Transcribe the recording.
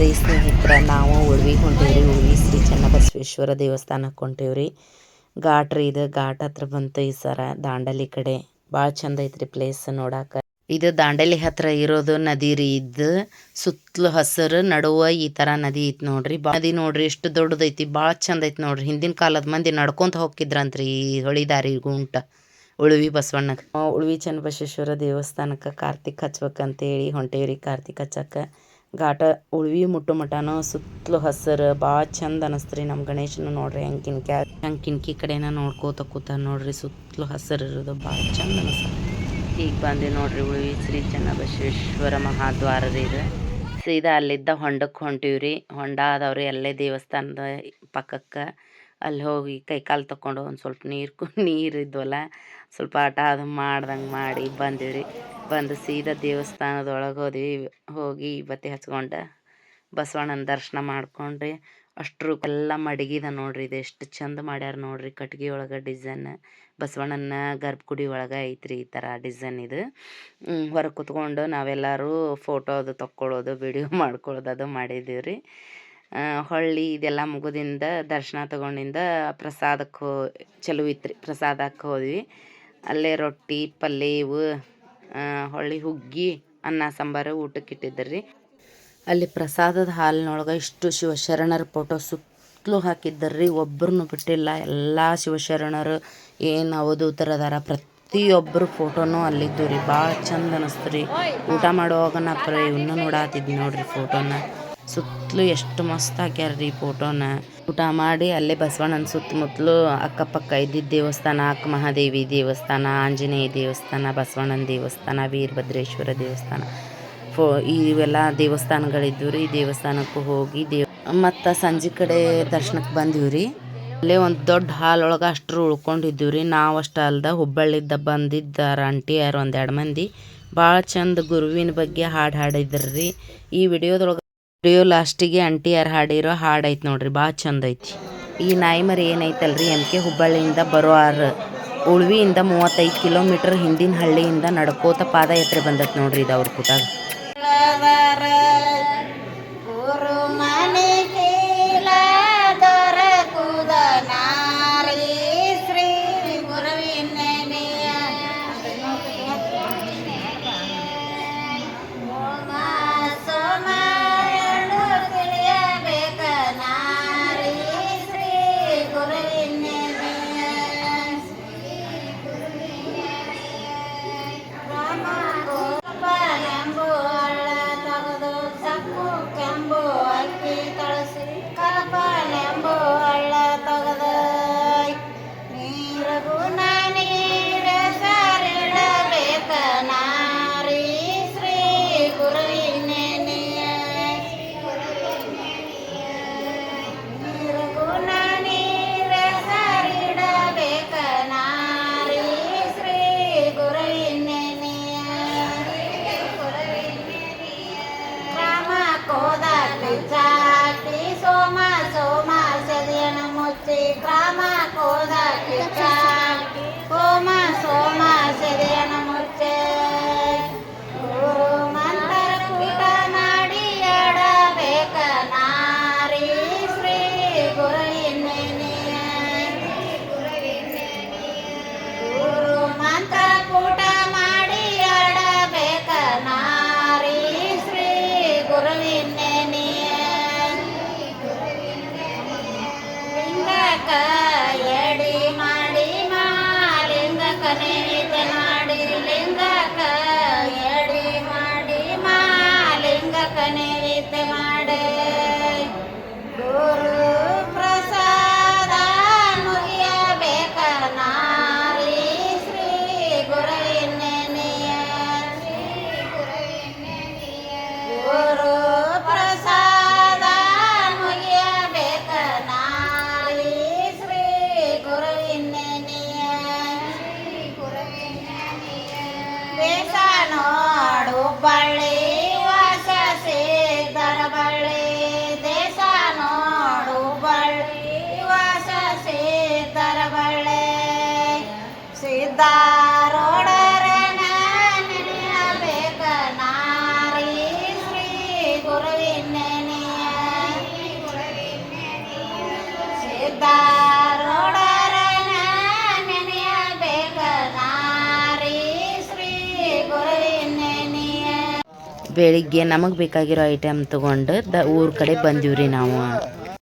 ರೀ ಸ್ನೇಹಿತರ, ನಾವು ಉಳ್ವಿಗೆ ಹೊಂಟೇವ್ರಿ ಉಳ್ವಿ ಶ್ರೀ ಚನ್ನಬಸವೇಶ್ವರ ದೇವಸ್ಥಾನಕ್ಕೆ ಹೊಂಟೇವ್ರಿ. ಘಾಟ್ ರೀ ಇದು, ಘಾಟ್ ಹತ್ರ ಬಂತು ಈ ಸರ ದಾಂಡಲಿ ಕಡೆ. ಭಾಳ ಚಂದ ಐತ್ರಿ ಪ್ಲೇಸ್ ನೋಡಾಕ. ಇದು ದಾಂಡಲಿ ಹತ್ರ ಇರೋದು ನದಿ ರೀ, ಇದು ಸುತ್ತಲೂ ಹಸಿರು, ನಡುವ ಈ ತರ ನದಿ ಐತಿ ನೋಡ್ರಿ. ನದಿ ನೋಡ್ರಿ ಎಷ್ಟು ದೊಡ್ಡದೈತಿ ಭಾಳ ಚಂದ ಐತಿ ನೋಡ್ರಿ. ಹಿಂದಿನ ಕಾಲದ ಮಂದಿ ನಡ್ಕೊಂತ ಹೋಗಿದ್ರಂತ್ರಿ ಈ ಹೊಳಿ ದಾರಿ ಗುಂಟ ಉಳ್ವಿ ಬಸವಣ್ಣ ಉಳ್ವಿ ಚನ್ನಬಸವೇಶ್ವರ ದೇವಸ್ಥಾನಕ್ಕೆ ಕಾರ್ತಿಕ್ ಹಚ್ಬೇಕಂತೇಳಿ ಹೊಂಟೇವ್ರಿ, ಕಾರ್ತಿಕ್ ಹಚ್ಚಕ್ಕೆ. ಘಾಟ ಉಳ್ವಿ ಮುಟ್ಟು ಮಟನು ಸುತ್ತಲೂ ಹಸಿರು. ಭಾಳ ಚಂದ ಅನಸ್ತ್ರಿ ನಮ್ಮ ಗಣೇಶನ ನೋಡ್ರಿ. ಹೆಂಗೆ ಕಿನ್ಕ ಹೆಂಗೆ ಕಿನ್ಕಿ ಕಡೆನ ನೋಡ್ಕೋತ ಕೂತ ನೋಡ್ರಿ. ಸುತ್ತಲೂ ಹಸಿರು ಇರೋದು ಭಾಳ ಚಂದ ಅನಸ್ತೈತಿ ಈಗ ಬಂದು ನೋಡ್ರಿ ಉಳ್ವಿ ಶ್ರೀ ಚನ್ನಬಸವೇಶ್ವರ ಮಹಾದ್ವಾರ ರೀ ಇದು. ಸೀದಾ ಅಲ್ಲಿದ್ದ ಹೊಂಡಕ್ಕೆ ಹೊಂಟಿವ್ರಿ. ಹೊಂಡ ಅದಾವ್ರಿ ಅಲ್ಲೇ ದೇವಸ್ಥಾನದ ಪಕ್ಕಕ್ಕೆ. ಅಲ್ಲಿ ಹೋಗಿ ಕೈ ಕಾಲು ತಕೊಂಡು ಒಂದು ಸ್ವಲ್ಪ ನೀರು ನೀರು ಇದ್ವಲ್ಲ, ಸ್ವಲ್ಪ ಆಟ ಅದು ಮಾಡ್ದಂಗೆ ಮಾಡಿ ಬಂದಿವ್ರಿ. ಬಂದು ಸೀದಾ ದೇವಸ್ಥಾನದೊಳಗೆ ಹೋದ್ವಿ. ಹೋಗಿ ಬತ್ತಿ ಹಚ್ಕೊಂಡು ಬಸವಣ್ಣನ ದರ್ಶನ ಮಾಡ್ಕೊಂಡ್ರಿ. ಅಷ್ಟರು ಎಲ್ಲ ಮಡಗಿದ ನೋಡ್ರಿ. ಇದು ಎಷ್ಟು ಚಂದ ಮಾಡ್ಯಾರ ನೋಡ್ರಿ ಕಟ್ಗೆ ಒಳಗೆ ಡಿಸೈನ್. ಬಸವಣ್ಣನ ಗರ್ಭಗುಡಿ ಒಳಗೆ ಐತ್ರಿ ಈ ಥರ ಡಿಸೈನ್ ಇದು. ಹೊರಗೆ ಕುತ್ಕೊಂಡು ನಾವೆಲ್ಲರೂ ಫೋಟೋ ಅದು ತಕ್ಕೊಳ್ಳೋದು, ವಿಡಿಯೋ ಮಾಡ್ಕೊಳ್ಳೋದು ಅದು ಮಾಡಿದ್ದೀವಿ ರೀ ಹೊಳ್ಳಿ ಇದೆಲ್ಲ ಮುಗುದಿಂದ ದರ್ಶನ ತಗೊಂಡಿಂದ ಪ್ರಸಾದಕ್ಕೆ ಹೋ ಚಲೋ ಇತ್ತು ಪ್ರಸಾದಕ್ಕೆ ಹೋದ್ವಿ. ಅಲ್ಲೇ ರೊಟ್ಟಿ ಪಲ್ಯ ಇವು ಹೊಳ್ಳಿ ಹುಗ್ಗಿ, ಅನ್ನ, ಸಾಂಬಾರು ಊಟಕ್ಕೆ ಇಟ್ಟಿದ್ದರು ರೀ ಅಲ್ಲಿ ಪ್ರಸಾದದ ಹಾಲಿನೊಳಗೆ ಇಷ್ಟು ಶಿವಶರಣರ ಫೋಟೋ ಸುತ್ತಲೂ ಹಾಕಿದ್ದರ್ರಿ. ಒಬ್ಬರನ್ನು ಬಿಟ್ಟಿಲ್ಲ. ಎಲ್ಲ ಶಿವಶರಣರು ಏನು ಅವಧೂತರು ಅದಾರ ಪ್ರತಿಯೊಬ್ಬರು ಫೋಟೋನೂ ಅಲ್ಲಿದ್ದು ರೀ ಭಾಳ ಚಂದ ಅನಿಸ್ತು ರೀ ಊಟ ಮಾಡುವಾಗ ನಾ ಪ್ರ ಇವನ್ನ ನೋಡಾತಿದ್ವಿ ನೋಡ್ರಿ ಫೋಟೋನ ಸುತ್ತಲೂ ಎಷ್ಟು ಮಸ್ತ್ ಹಾಕ್ಯಾರ ರೀ ಫೋಟೋನ ಊಟ ಮಾಡಿ ಅಲ್ಲೇ ಬಸವಣ್ಣನ ಸುತ್ತಮುತ್ತಲು ಅಕ್ಕಪಕ್ಕ ಇದ್ದಿದ್ದ ದೇವಸ್ಥಾನ ಅಕ್ಕ ಮಹಾದೇವಿ ದೇವಸ್ಥಾನ, ಆಂಜನೇಯ ದೇವಸ್ಥಾನ, ಬಸವಣ್ಣನ ದೇವಸ್ಥಾನ, ವೀರಭದ್ರೇಶ್ವರ ದೇವಸ್ಥಾನ. ಫೋ, ಇವೆಲ್ಲ ದೇವಸ್ಥಾನಗಳಿದ್ದು ರೀ. ದೇವಸ್ಥಾನಕ್ಕೂ ಹೋಗಿ ದೇವ, ಮತ್ತು ಸಂಜೆ ಕಡೆ ದರ್ಶನಕ್ಕೆ ಬಂದಿವಿ ರೀ. ಅಲ್ಲೇ ಒಂದು ದೊಡ್ಡ ಹಾಲ್ ಒಳಗೆ ಅಷ್ಟರು ಉಳ್ಕೊಂಡಿದ್ದೀವಿ ರೀ. ನಾವು ಅಷ್ಟ ಅಲ್ದ ಹುಬ್ಬಳ್ಳಿದ್ದ ಬಂದಿದ್ದಾರ ಆಂಟಿಯರು ಒಂದೆರಡು ಮಂದಿ. ಭಾಳ ಚಂದ ಗುರುವಿನ ಬಗ್ಗೆ ಹಾಡು ಹಾಡಿದ್ರು ಈ ವಿಡಿಯೋದೊಳಗೆ ವಿಡಿಯೋ ಲಾಸ್ಟಿಗೆ ಆಂಟಿಯರ್ ಹಾಡಿರೋ ಹಾಡು ಐತೆ ನೋಡ್ರಿ ಭಾಳ ಚಂದ ಐತಿ ಈ ನಾಯಿ ಮರಿ ಏನೈತಲ್ರಿ ಎಂ ಕೆ ಹುಬ್ಬಳ್ಳಿಯಿಂದ ಬರೋ ಆರ್ ಉಳ್ವಿಯಿಂದ ಮೂವತ್ತೈದು ಕಿಲೋಮೀಟರ್ ಹಿಂದಿನ ಹಳ್ಳಿಯಿಂದ ನಡ್ಕೋತ ಪಾದಯಾತ್ರೆ ಬಂದತ್ ನೋಡ್ರಿ ಇದು ಅವ್ರ ಕುಟಾಗ. para ಬೆಳಿಗ್ಗೆ ನಮಗೆ ಬೇಕಾಗಿರೋ ಐಟಮ್ ತೊಗೊಂಡು ದ ಊರ ಕಡೆ ಬಂದೀವಿ ನಾವು.